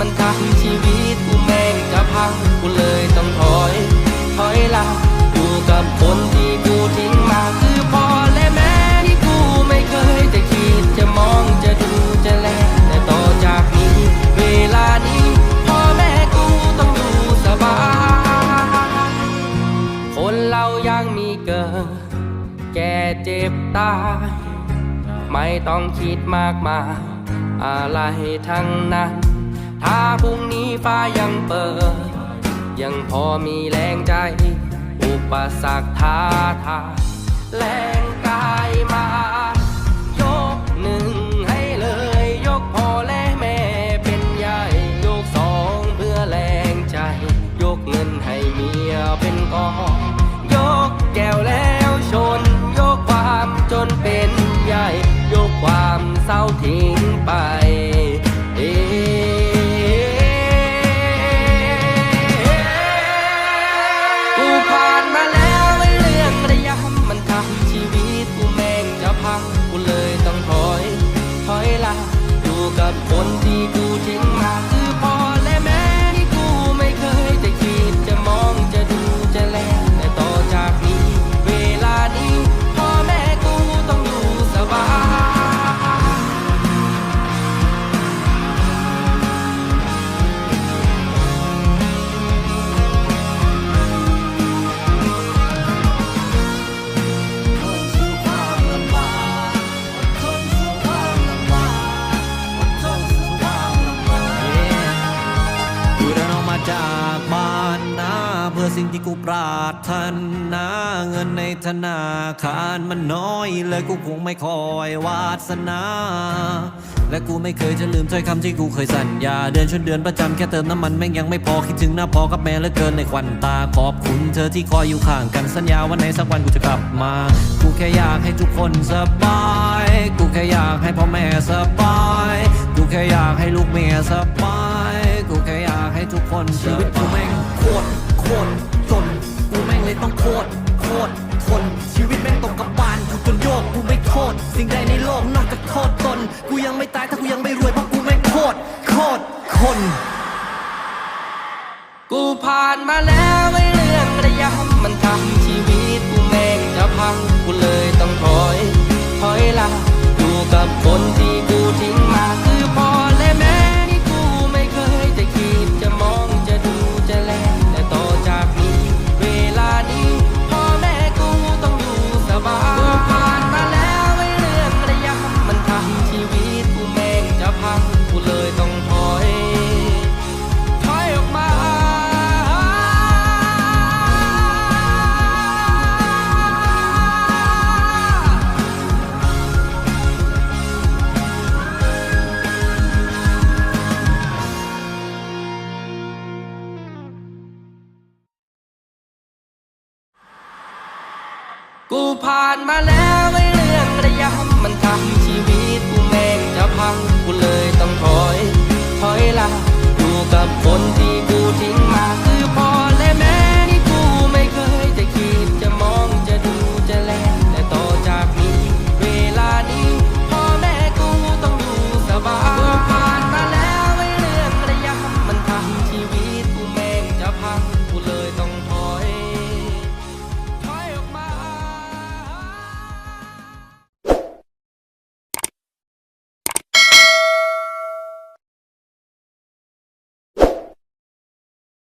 มันทำชีวิตกูแม่งจะพังกูเลยต้องถอย ถอยหลังอยู่กับคนที่กูทิ้งมาคือพอและแม่ที่กูไม่เคยจะคิดจะมองจะดูจะแลแต่ต่อจากนี้ เวลานี้พ่อแม่กูต้องอยู่สบาย คนเรายังมีเกิด แก่เจ็บตายไม่ต้องคิดมากมายอะไรทั้งนั้น ถ้าพรุ่งนี้ฟ้ายังเปิด ยังพอมีแรงใจ อุปสรรคท้าทายแรงกายมา ยกหนึ่งให้เลย ยกพ่อและแม่เป็นใหญ่ยกสองเพื่อแรงใจ ยกเงินให้เมียเป็นกองยกแก้วแล้วชน ยกความจนเป็นใหญ่ ยกความเศร้าทิ้งากบ้านนะเพื่อสิ่งที่กูปรารถนาเงินในธนาคารมันน้อยเลยกูคงไม่คอยวาสนา และกูไม่เคยจะลืมถ้อยคำที่กูเคยสัญญา เดือนชนเดือนประจำแค่เติมน้ำมันแม่งยังไม่พอคิดถึงหน้าพอกับแม่เหลือเกินในควันตาขอบคุณเธอที่คอยอยู่ข้างกันสัญญาว่าในสักวันกูจะกลับมา กูแค่อยากให้ทุกคนสบาย กูแค่อยากให้พ่อแม่สบาย กูแค่อยากให้ลูกเมียสบาย ทุกคนชีวิตกูแม่งโคตรโคตรจนกูแม่งเลยต้องโคตรโคตรทนชีวิตแม่งตกกับบานกูจนโยกกูไม่โทษสิ่งใดในโลกนอกจากโทษตนกูยังไม่ตายถ้ากูยังไม่รวยเพราะกูแม่งโคตรโคตรคนกูผ่านมาแล้วไอ้เรื่องระยำมันทำชีวิตกูแม่งจะพังกูเลยต้องถอย ถอยหละอยู่กับคนที่ กูผ่านมาแล้วไม่เลื่องระยะมันทำชีวิตกูแม่งจะพังกูเลยต้องถอย ถอยหลัง